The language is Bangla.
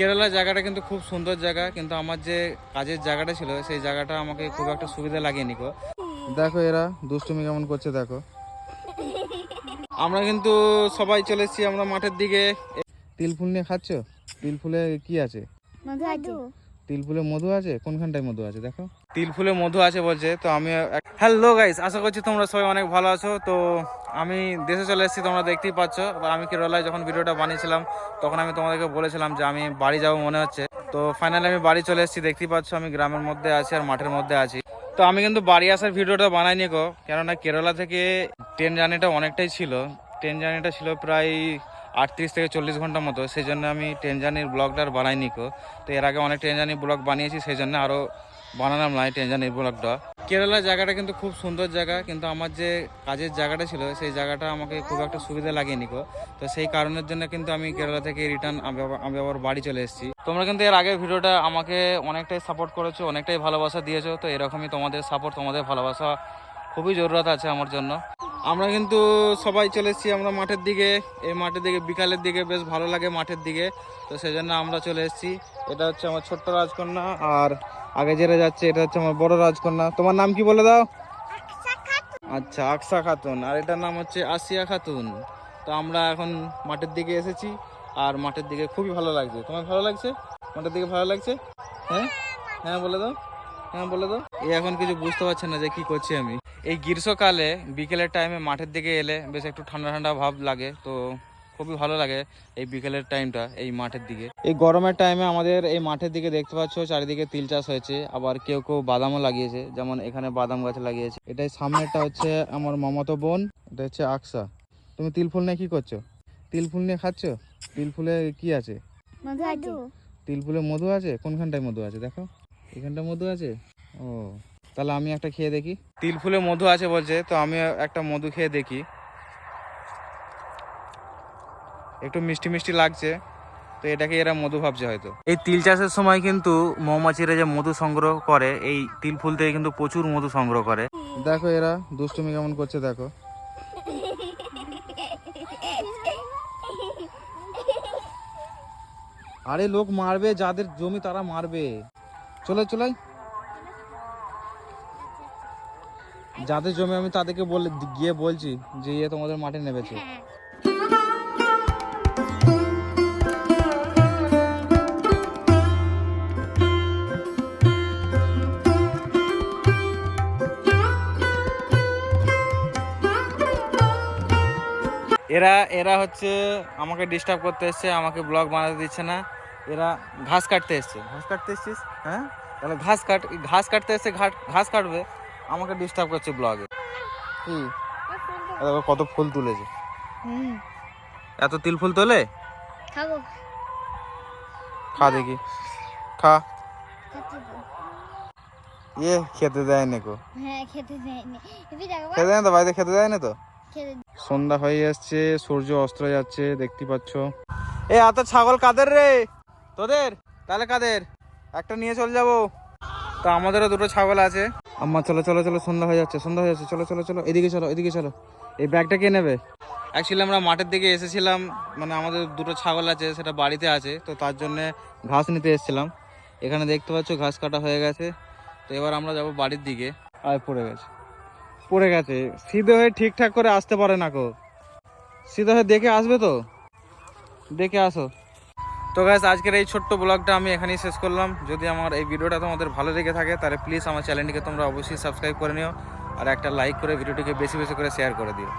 কেরালা জায়গাটা কিন্তু খুব সুন্দর জায়গা কিন্তু আমার যে কাজের জায়গাটা ছিল সেই জায়গাটা আমাকে খুব একটা সুবিধা লাগেনি কো দেখো এরা দুষ্টুমি কেমন করছে দেখো। আমরা কিন্তু সবাই চলে এসেছি আমরা মাঠের দিকে। তিল ফুল নিয়ে খাচ্ছ? তিল ফুলে কি আছে? মধু আছে। তিল ফুলে মধু আছে? কোনখানটায় মধু আছে দেখো। তিল ফুলে মধু আছে বলছে তো আমি হ্যালো গাইস আশা করছি তোমরা সবাই অনেক ভালো আছো তো আমি দেশে চলে এসেছি, তোমরা দেখতেই পাচ্ছ। আমি কেরলায় যখন ভিডিওটা বানিয়েছিলাম, তখন আমি তোমাদেরকে বলেছিলাম যে আমি বাড়ি যাব মনে হচ্ছে। তো ফাইনালি আমি বাড়ি চলে এসেছি, দেখতেই পাচ্ছ আমি গ্রামের মধ্যে আছি আর মাঠের মধ্যে আছি। তো আমি কিন্তু বাড়ি আসার ভিডিওটা বানাইনি গো, কেননা কেরালা থেকে ট্রেন জার্নিটা অনেকটাই ছিল। ট্রেন জার্নিটা ছিল প্রায় আটত্রিশ থেকে চল্লিশ ঘণ্টার মতো সেই জন্য আমি ট্রেন জার্নির ব্লগটা আর বানাইনি কো তো এর আগে অনেক ট্রেন জার্নি ব্লগ বানিয়েছি সেই জন্য আরও বানালাম না ট্রেন জার্নির ব্লগটা কেরালা জায়গাটা কিন্তু খুব সুন্দর জায়গা, কিন্তু আমার যে কাজের জায়গাটা ছিল, সেই জায়গাটা আমাকে খুব একটা সুবিধা লাগেনি কো তো সেই কারণের জন্য কিন্তু আমি কেরালা থেকে রিটার্ন আমি আবার বাড়ি চলে এসেছি। তোমরা কিন্তু এর আগের ভিডিওটা আমাকে অনেকটাই সাপোর্ট করেছ, অনেকটাই ভালোবাসা দিয়েছ, তো এরকমই তোমাদের সাপোর্ট তোমাদের ভালোবাসা খুবই জরুরত আছে আমার জন্য। আমরা কিন্তু সবাই চলে এসেছি আমরা মাঠের দিকে। এই মাঠের দিকে বিকালের দিকে বেশ ভালো লাগে মাঠের দিকে। তো সেই জন্য আমরা চলে এসেছি। এটা হচ্ছে আমার ছোট্ট রাজকন্যা আর আগে যেটা যাচ্ছে এটা হচ্ছে আমার বড় রাজকন্যা। তোমার নাম কি বলে দাও? আচ্ছা আকসা খাতুন। আর এটার নাম হচ্ছে আসিয়া খাতুন। তো আমরা এখন মাঠের দিকে এসেছি আর মাঠের দিকে খুবই ভালো লাগছে। তোমার ভালো লাগছে? মাঠের দিকে ভালো লাগছে? হ্যাঁ? হ্যাঁ বলে দাও। হ্যাঁ বলে দাও। এই এখন কিছু বুঝতে পারছে না যে কি করছি আমি। এই গ্রীষ্মকালে বিকেলের টাইমে মাঠের দিকে এলে বেশ একটু ঠান্ডা ঠান্ডা ভাব লাগে তো খুবই ভালো লাগে এই বিকেলের টাইমটা এই মাঠের দিকে। এই গরমের টাইমে আমাদের এই মাঠের দিকে দেখতে পাচ্ছ চারিদিকে তিল চাষ হয়েছে আবার কেউ কেউ বাদামও লাগিয়েছে যেমন এখানে বাদাম গাছ লাগিয়েছে। এটাই সামনেরটা হচ্ছে আমার মামাতো বোন এটা হচ্ছে আকসা। তুমি তিল ফুল নিয়ে কি করছ? তিল ফুল নিয়ে খাচ্ছ? তিল ফুলে কি আছে? তিল ফুলে মধু আছে? কোনখানটায় মধু আছে? দেখো। এখানটা মধু আছে? ও। তাহলে আমি একটা খেয়ে দেখি। তিল ফুলে মধু আছে বলছে তো আমি একটা মধু খেয়ে দেখি। একটু মিষ্টি মিষ্টি লাগছে তো এটাকে এরা মধু ভাবছে হয়তো। এই তিল চাষের সময় কিন্তু মৌমাছিরা যে মধু সংগ্রহ করে এই তিল ফুল থেকে কিন্তু প্রচুর মধু সংগ্রহ করে। দেখো এরা দুষ্টুমি কেমন করছে দেখো। আরে লোক মারবে যাদের জমি তারা মারবে। চলে চলাই যাদের জমি আমি তাদেরকে বলে গিয়ে বলছি যে ইয়ে তোমাদের মাঠে নেবেছে এরা এরা হচ্ছে আমাকে ডিস্টার্ব করতে এসছে আমাকে ব্লগ বানাতে দিচ্ছে না। এরা ঘাস কাটতে এসছে। ঘাস কাটতে এসছিস? হ্যাঁ? তাহলে ঘাস কাট ঘাস কাটতে এসছে ঘাট ঘাস কাটবে। আমাকে ডিস্টার্ব করছে ব্লগে কি? দেখো কত ফুল তুলেছে। হুম। এত তিল ফুল তোলে? খাব। খা দেখি। খা। ইয়ে খেতে দেয় না কো হ্যাঁ খেতে দেয়নি। এবার খেতে দেয় না তো? বাড়িতে খেতে দেয় না তো সন্ধ্যা হয়ে যাচ্ছে সূর্য অস্ত যাচ্ছে দেখতে পাচ্ছ। এ এত ছাগল কাদের রে? তোদের? তাহলে কাদের? একটা নিয়ে চলে যাব। তো আমাদেরও দুটো ছাগল আছে। আম্মা, চলো চলো চলো, সন্ধ্যা হয়ে যাচ্ছে, সন্ধ্যা হয়ে যাচ্ছে, চলো চলো চলো, এদিকে চলো এদিকে চলো। এই ব্যাগটা কে নেবে? অ্যাকচুয়ালি আমরা মাঠের দিকে এসেছিলাম মানে আমাদের দুটো ছাগল আছে, সেটা বাড়িতে আছে, তো তার জন্যে ঘাস নিতে এসেছিলাম। এখানে দেখতে পাচ্ছ ঘাস কাটা হয়ে গেছে, তো এবার আমরা যাব বাড়ির দিকে। আয়, পড়ে গেছে। পড়ে গেছে। সিধে হয়ে ঠিকঠাক করে আসতে পারে না কো সিধে হয়ে দেখে আসবে তো? দেখে আসো। তো গাছ আজকের এই ছোট্ট ব্লগটা আমি এখানেই শেষ করলাম। যদি আমার এই ভিডিওটা তোমাদের ভালো লেগে থাকে, তাহলে প্লিজ আমার চ্যানেলটিকে তোমরা অবশ্যই সাবস্ক্রাইব করে নিও। আর একটা লাইক করে ভিডিওটিকে বেশি বেশি করে শেয়ার করে দিও।